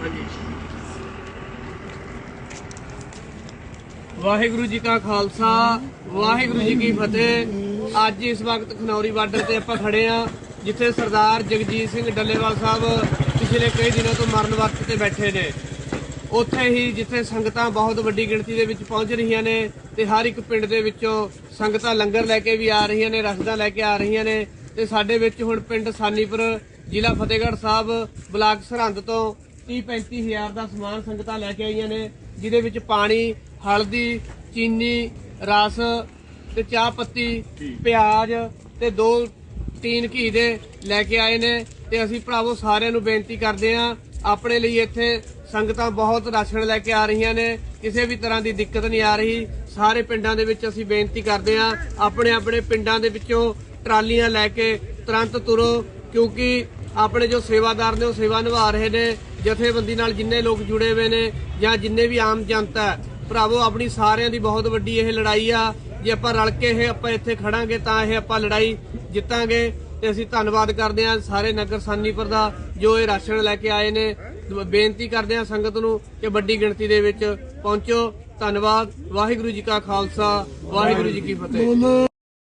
ਹਾਂਜੀ। ਵਾਹਿਗੁਰੂ ਜੀ ਕਾ ਖਾਲਸਾ, ਵਾਹਿਗੁਰੂ ਜੀ ਕੀ ਫਤਿਹ। ਅੱਜ ਇਸ ਵਕਤ ਖਨੌਰੀ ਬਾਰਡਰ ਤੇ ਆਪਾਂ ਖੜੇ ਆ, ਜਿੱਥੇ ਸਰਦਾਰ ਜਗਜੀਤ ਸਿੰਘ ਡੱਲੇਵਾਲ ਸਾਹਿਬ ਪਿਛਲੇ ਕਈ ਦਿਨਾਂ ਤੋਂ ਮਰਨ ਵਰਤ ਤੇ ਬੈਠੇ ਨੇ। ਉੱਥੇ ਹੀ ਜਿੱਥੇ ਸੰਗਤਾਂ ਬਹੁਤ ਵੱਡੀ ਗਿਣਤੀ ਦੇ ਵਿੱਚ ਪਹੁੰਚ ਰਹੀਆਂ ਨੇ ਤੇ ਹਰ ਇੱਕ ਪਿੰਡ ਦੇ ਵਿੱਚੋਂ ਸੰਗਤਾਂ ਲੰਗਰ ਲੈ ਕੇ ਵੀ ਆ ਰਹੀਆਂ ਨੇ, ਰਸਦਾਂ ਲੈ ਕੇ ਆ ਰਹੀਆਂ ਨੇ। ਤੇ ਸਾਡੇ ਵਿੱਚ ਹੁਣ ਪਿੰਡ ਸਾਨੀਪੁਰ, ਜ਼ਿਲ੍ਹਾ ਫਤਿਹਗੜ੍ਹ ਸਾਹਿਬ, ਬਲਾਕ ਸਰਹੰਦ ਤੋਂ 30 35 ਹਜ਼ਾਰ ਦਾ ਸਮਾਨ ਸੰਗਤਾਂ ਲੈ ਕੇ ਆਈਆਂ ਨੇ, ਜਿਹਦੇ ਵਿੱਚ ਪਾਣੀ, ਹਲਦੀ, ਚੀਨੀ, ਰਸ ਤੇ ਚਾਹ ਪੱਤੀ, ਪਿਆਜ਼ ਤੇ ਦੋ ਤੀਨ ਘੀ ਦੇ ਲੈ ਕੇ ਆਏ ਨੇ ਤੇ ਅਸੀਂ ਭਰਾਵੋ ਸਾਰਿਆਂ ਨੂੰ ਬੇਨਤੀ ਕਰਦੇ ਆਂ ਆਪਣੇ ਲਈ ਇੱਥੇ ਸੰਗਤਾਂ ਬਹੁਤ ਰਾਸ਼ਨ ਲੈ ਕੇ ਆ ਰਹੀਆਂ ਨੇ, ਕਿਸੇ ਵੀ ਤਰ੍ਹਾਂ ਦੀ ਦਿੱਕਤ ਨਹੀਂ ਆ ਰਹੀ, ਸਾਰੇ ਪਿੰਡਾਂ ਦੇ ਵਿੱਚ ਅਸੀਂ ਬੇਨਤੀ ਕਰਦੇ ਆਂ ਆਪਣੇ ਆਪਣੇ ਪਿੰਡਾਂ ਦੇ ਵਿੱਚੋਂ ਟਰਾਲੀਆਂ ਲੈ ਕੇ ਤੁਰੰਤ ਤੁਰੋ, ਕਿਉਂਕਿ ਆਪਣੇ ਜੋ ਸੇਵਾਦਾਰ ਨੇ ਉਹ ਸੇਵਾ ਨਿਭਾ ਰਹੇ ਨੇ ਜਥੇਬੰਦੀ ਨਾਲ ਜਿੰਨੇ ਲੋਕ ਜੁੜੇ ਹੋਏ ਨੇ ਜਾਂ ਜਿੰਨੇ ਵੀ ਆਮ ਜਨਤਾ ਭਰਾਵੋ, ਆਪਣੀ ਸਾਰਿਆਂ ਦੀ ਬਹੁਤ ਵੱਡੀ ਇਹ ਲੜਾਈ ਆ। ਜੇ ਆਪਾਂ ਰਲ ਕੇ ਇਹ ਆਪਾਂ ਇੱਥੇ ਖੜਾਂਗੇ ਤਾਂ ਇਹ ਆਪਾਂ ਲੜਾਈ ਜਿੱਤਾਂਗੇ। ਤੇ ਅਸੀਂ ਧੰਨਵਾਦ ਕਰਦੇ ਹਾਂ ਸਾਰੇ ਨਗਰ ਸਾਨੀਪੁਰ ਦਾ ਜੋ ਇਹ ਰਾਸ਼ਨ ਲੈ ਕੇ ਆਏ ਨੇ। ਬੇਨਤੀ ਕਰਦੇ ਹਾਂ ਸੰਗਤ ਨੂੰ ਕਿ ਵੱਡੀ ਗਿਣਤੀ ਦੇ ਵਿੱਚ ਪਹੁੰਚੋ। ਧੰਨਵਾਦ। ਵਾਹਿਗੁਰੂ ਜੀ ਕਾ ਖਾਲਸਾ, ਵਾਹਿਗੁਰੂ ਜੀ ਕੀ ਫਤਿਹ।